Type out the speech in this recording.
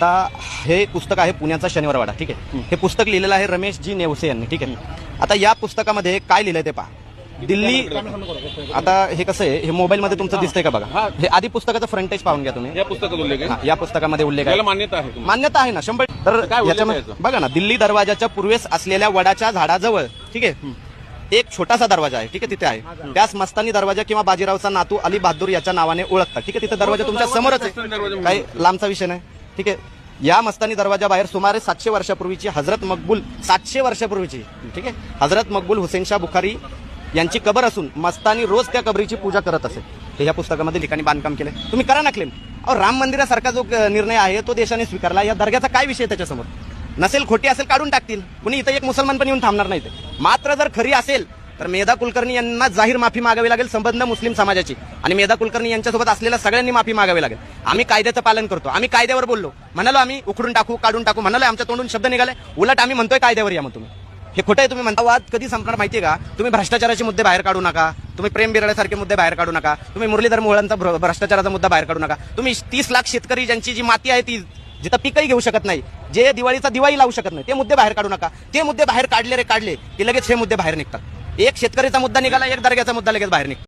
आता हे पुस्तक आहे पुण्याचा शनिवारवाडा ठीक आहे? हे पुस्तक लिहिलेलं आहे रमेश जी नेवसे यांनी ठीक आहे? आता या पुस्तकामध्ये काय लिहिलंय ते पहा. दिल्ली आता हे कसं आहे? हे मोबाईलमध्ये तुमचं दिसतंय का बघा? हे. आधी पुस्तकाचं फ्रंटेज पाहून घ्या तुम्ही. या पुस्तकात उल्लेख हा, आहे या पुस्तकामध्ये उल्लेख आहे. मान्यता आहे? मान्यता आहे ना शंभर तर काय उल्लेख याच्यामध्ये आहे याचा? बघा ना दिल्ली दरवाजाच्या पूर्वेस असलेल्या वडाच्या झाडाजवळ ठीक आहे? एक छोटासा दरवाजा आहे ठीक आहे? तिथे आहे. त्यास मस्तानी दरवाजा किंवा बाजीरावचा नातू अली बहादूर याच्या नावाने ओळखतात ठीक आहे? तिथे दरवाजा तुमच्या समोरच आहे. काही लांबचा विषय नाही. ठीक आहे? या मस्तानी दरवाजाबाहेर सुमारे सातशे वर्षापूर्वीची हजरत मकबूल सातशे वर्षापूर्वीची ठीक आहे? हजरत मकबूल हुसेन शाह बुखारी यांची कबर असून मस्तानी रोज त्या कबरीची पूजा करत असे. हे या पुस्तकामध्ये ठिकाणी बांधकाम केले तुम्ही करा ना क्लेम अहो राम मंदिरासारखा जो निर्णय आहे तो देशाने स्वीकारला. या दर्ग्याचा काय विषय त्याच्यासमोर? नसेल खोटी असेल काढून टाकतील. कुणी इथं एक मुसलमान पण येऊन थांबणार नाही ते मात्र जर खरी असेल तर मेधा कुलकर्णी यांना जाहीर माफी मागावी लागेल संबंध मुस्लिम समाजाची. आणि मेधा कुलकर्णी यांच्यासोबत असलेल्या सगळ्यांनी माफी मागावी लागेल. आम्ही कायद्याचं पालन करतो. आम्ही कायद्यावर बोललो. म्हणालो आम्ही उखडून टाकू काढून टाकू. म्हणालो आमच्या तोंडून शब्द निघाले. उलट आम्ही म्हणतोय कायद्यावर या मग तुम्ही. हे खोटं आहे तुम्ही म्हणता. वाद कधी संपणार माहितीये का? तुम्ही भ्रष्टाचाराचे मुद्दे बाहेर काढू नका. तुम्ही प्रेम बिराड्यासारखे मुद्दे बाहेर काढू नका. तुम्ही मुरलीधर मोहळांचा भ्र- भ्रष्टाचाराचा मुद्दा बाहेर काढू नका. तुम्ही तीस लाख शेतकरी ज्यांची जी माती आहे ती जिथं पिकही घेऊ शकत नाही जे दिवाळीचा दिवाळी लावू शकत नाही ते मुद्दे बाहेर काढू नका. ते मुद्दे बाहेर काढले रे काढले की लगेच हे मुद्दे बाहेर निघतात. एक शेतकरीचा मुद्दा निघाला एक दर्ग्याचा मुद्दा लगेच बाहेर निघतो.